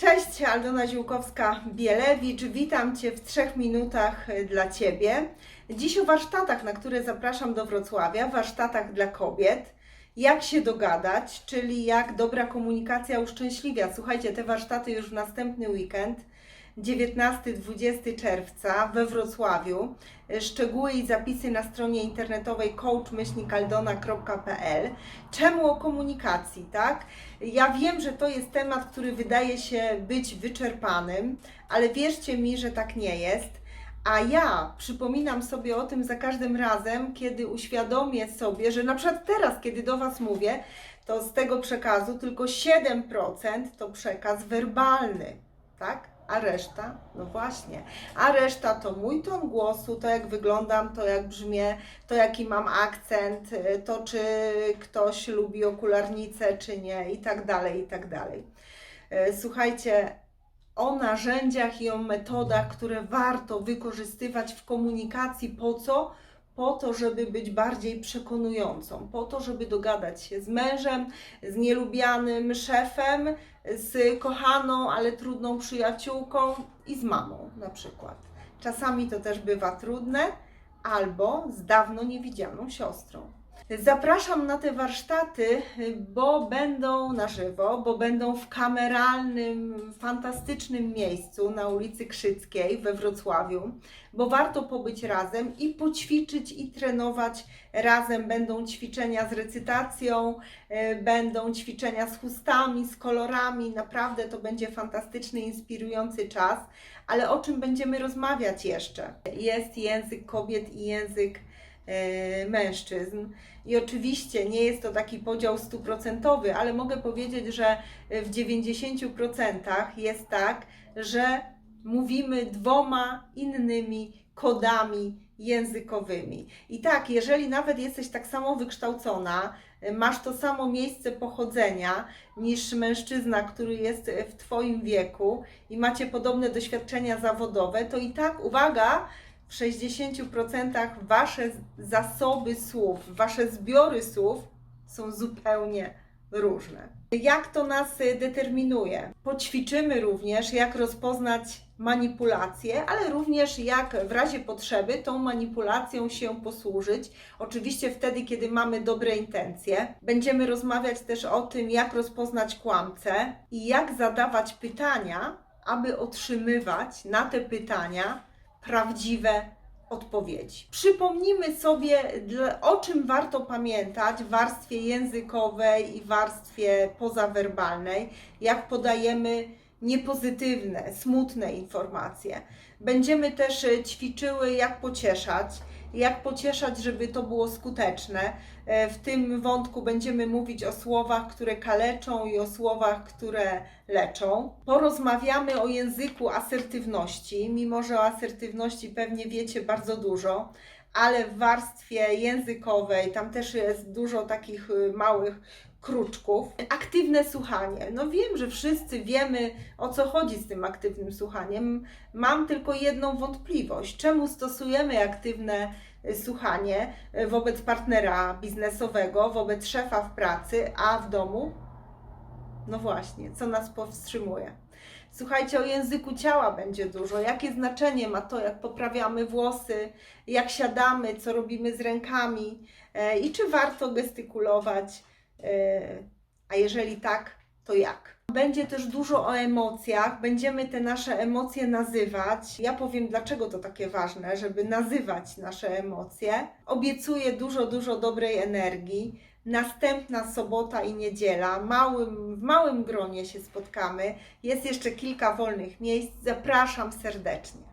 Cześć, Aldona Ziółkowska-Bielewicz. Witam Cię w trzech minutach y, dla Ciebie. Dziś o warsztatach, na które zapraszam do Wrocławia, warsztatach dla kobiet. Jak się dogadać, czyli jak dobra komunikacja uszczęśliwia. Słuchajcie, te warsztaty już w następny weekend, 19-20 czerwca we Wrocławiu. Szczegóły i zapisy na stronie internetowej coach-aldona.pl. Czemu o komunikacji, tak? Ja wiem, że to jest temat, który wydaje się być wyczerpanym, ale wierzcie mi, że tak nie jest. A ja przypominam sobie o tym za każdym razem, kiedy uświadomię sobie, że na przykład teraz, kiedy do Was mówię, to z tego przekazu tylko 7% to przekaz werbalny, tak? A reszta, no właśnie, a reszta to mój ton głosu, to jak wyglądam, to jak brzmię, to jaki mam akcent, y, to czy ktoś lubi okularnicę, czy nie, i tak dalej, i tak dalej. Y, Słuchajcie, o narzędziach i o metodach, które warto wykorzystywać w komunikacji. Po co? Po to, żeby być bardziej przekonującą, po to, żeby dogadać się z mężem, z nielubianym szefem, z kochaną, ale trudną przyjaciółką i z mamą na przykład. Czasami to też bywa trudne, albo z dawno niewidzianą siostrą. Zapraszam na te warsztaty, bo będą na żywo, bo będą w kameralnym, fantastycznym miejscu na ulicy Krzyckiej we Wrocławiu, bo warto pobyć razem i poćwiczyć i trenować razem. Będą ćwiczenia z recytacją, e, będą ćwiczenia z chustami, z kolorami. Naprawdę to będzie fantastyczny, inspirujący czas. Ale o czym będziemy rozmawiać jeszcze? Jest język kobiet i język mężczyzn. I oczywiście nie jest to taki podział stuprocentowy, ale mogę powiedzieć, że w 90% jest tak, że mówimy dwoma innymi kodami językowymi. I tak, jeżeli nawet jesteś tak samo wykształcona, masz to samo miejsce pochodzenia niż mężczyzna, który jest w Twoim wieku i macie podobne doświadczenia zawodowe, to i tak, uwaga, w 60% wasze zasoby słów, wasze zbiory słów są zupełnie różne. Jak to nas y, determinuje? Poćwiczymy również, jak rozpoznać manipulację, ale również jak w razie potrzeby tą manipulacją się posłużyć. Oczywiście wtedy, kiedy mamy dobre intencje. Będziemy rozmawiać też o tym, jak rozpoznać kłamcę i jak zadawać pytania, aby otrzymywać na te pytania prawdziwe odpowiedzi. Przypomnijmy sobie, o czym warto pamiętać w warstwie językowej i warstwie pozawerbalnej, jak podajemy niepozytywne, smutne informacje. Będziemy też e, ćwiczyły, jak pocieszać, jak pocieszać, żeby to było skuteczne. E, W tym wątku będziemy mówić o słowach, które kaleczą i o słowach, które leczą. Porozmawiamy o języku asertywności, mimo że o asertywności pewnie wiecie bardzo dużo, ale w warstwie językowej tam też jest dużo takich y, małych kruczków. Aktywne słuchanie. No wiem, że wszyscy wiemy o co chodzi z tym aktywnym słuchaniem. Mam tylko jedną wątpliwość. Czemu stosujemy aktywne y, słuchanie y, wobec partnera biznesowego, wobec szefa w pracy, a w domu? No właśnie, co nas powstrzymuje? Słuchajcie, o języku ciała będzie dużo. Jakie znaczenie ma to, jak poprawiamy włosy, jak siadamy, co robimy z rękami e, i czy warto gestykulować, a jeżeli tak, to jak? Będzie też dużo o emocjach, będziemy te nasze emocje nazywać. Ja powiem, dlaczego to takie ważne, żeby nazywać nasze emocje. Obiecuję dużo, dużo dobrej energii. Następna sobota i niedziela, małym, w małym gronie się spotkamy. Jest jeszcze kilka wolnych miejsc. Zapraszam serdecznie.